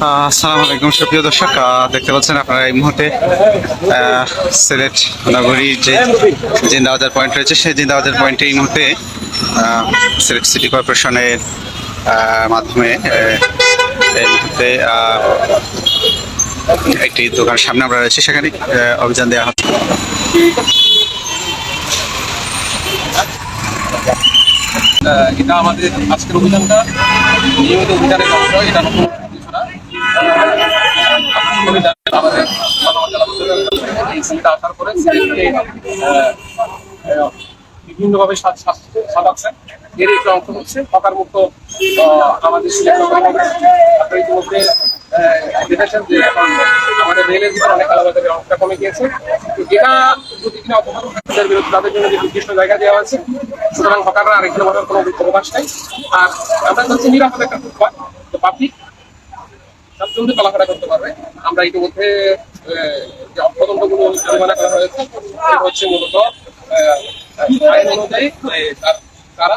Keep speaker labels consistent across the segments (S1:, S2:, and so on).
S1: আসসালামু আলাইকুম, সুপ্রিয় দর্শক দেখতে পাচ্ছেন আপনারা এই মুহূর্তে সিলেট নগরীর যে জিন্দাবাজার পয়েন্ট রয়েছে, সেই জিন্দাবাজার পয়েন্টে এই মুহূর্তে সিলেট সিটি কর্পোরেশনের মাধ্যমে এই মুহূর্তে একটি দোকানের সামনে আমরা রয়েছে, সেখানে অভিযান দেওয়া হচ্ছে
S2: এটা আমাদের আজকের অভিযানটা নিয়মিত অভিযানের অংশ এটা নতুন। আমাদের বিভিন্নভাবে সাজ- সাজ- সাজাচ্ছেন এর অংশ হচ্ছে হকার মুক্ত আমাদের ইতিমধ্যে দেখেছেন যে আমাদের রেলের অনেক কালাবাজারের অংশটা কমে গিয়েছে এটা প্রতিদিন অপরাধ তাদের বিরুদ্ধে তাদের জন্য নির্দিষ্ট জায়গা দেওয়া আছে সুতরাং হকাররা আর এখানে বসার কোনো অবকাশ নাই আর আমরা চাচ্ছি নিরাপদ একটা ফুটপাথ তো পাবলিক স্বাচ্ছন্দ্যে চলাফেরা করতে পারবে। আমরা ইতিমধ্যে যে অপতন্ত্রগুলো জরিমানা করা হয়েছে সেটা হচ্ছে মূলত আইন অনুযায়ী তারা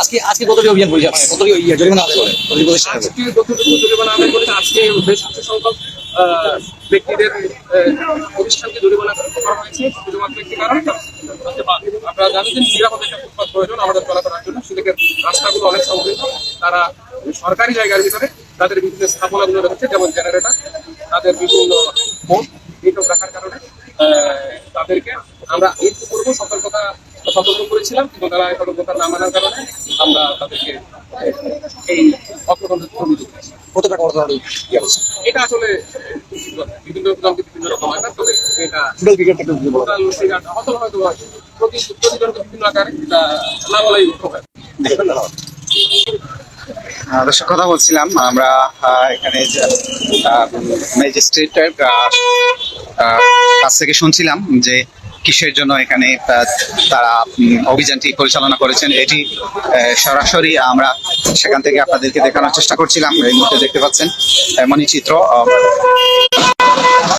S3: আজকে আজকে কতটি অভিযান পরিচালনা কতটি ইয়ে জরিমানা আদায় করে?
S2: আজকে জরিমানা আদায় করেছে আজকে বেশ কিছু সংখ্যক ব্যক্তিদের প্রতিষ্ঠানকে জরিমানা করা হয়েছে। শুধুমাত্র একটি কারণ আপনারা জানেন যে নিরাপদ একটা ফুটপাথ প্রয়োজন আমাদের চলাফেরার জন্য, সেদিকে রাস্তাগুলো অনেক সংকীর্ণ তারা সরকারি জায়গার ভিতরে তাদের বিভিন্ন স্থাপনাগুলো রয়েছে, যেমন জেনারেটর তাদের বিভিন্ন বোর্ড এইসব রাখার কারণে তাদেরকে আমরা এর পূর্ব সতর্কতা, সতর্ক করেছিলাম, কিন্তু তারা সতর্কতা না মানার কারণে আমরা তাদেরকে এই অপতন্ত্রের এটা আসলে বিভিন্ন জনকে বিভিন্ন রকম হয় না তবে এটা
S3: টোটাল ক্রিকেট যদি বলো।
S2: টোটাল ফিগার হয়তো হয়তো হয়। প্রতি প্রতিজনকে বিভিন্ন আকারে এটা না বলাই হয়
S1: আহ, দর্শক কথা বলছিলাম আমরা এখানে ম্যাজিস্ট্রেটের কাছ থেকে শুনছিলাম যে কিসের জন্য এখানে তারা অভিযানটি পরিচালনা করেছেন? এটি সরাসরি আমরা সেখান থেকে আপনাদেরকে দেখানোর চেষ্টা করছিলাম। এই মুহূর্তে দেখতে পাচ্ছেন এমনই চিত্র